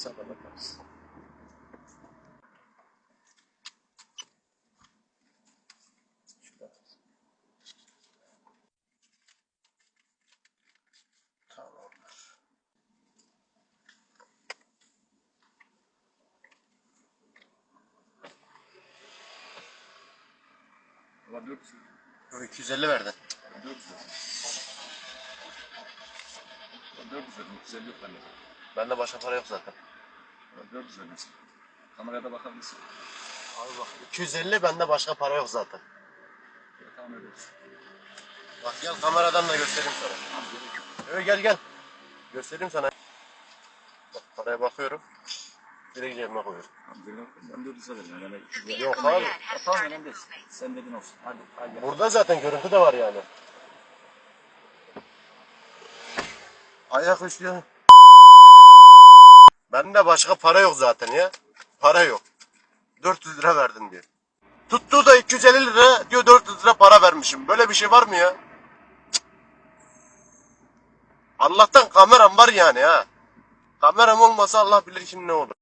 Hesaba bakarız. Şurada. Tamamdır. Valla 400. Yo, 250 verdin. 400. 400 dedim. 250 yok bende. Bende başka para yok zaten. Valla 400 dedim. Kamerada bakabilirsin. Abi bak 250 bende başka para yok zaten. Ya, Tamam öyle olsun. Bak gel kameradan da göstereyim sana. Evet gel gel. Göstereyim sana. Bak paraya bakıyorum. Direkt cebime koyuyorum. Tamam yok. Ben 400'e veririm. Yani 200 Yok abi. Ya, tamam önemli değil. Sen dedin olsun. Hadi. Hadi. Burada zaten görüntü de var yani. Ayak üstü. Bende başka para yok zaten ya. Para yok. 400 lira verdim diyor. Tuttuğu da 250 lira diyor 400 lira para vermişim. Böyle bir şey var mı ya? Allah'tan kameram var yani ha. Kameram olmasa Allah bilir kim ne olur.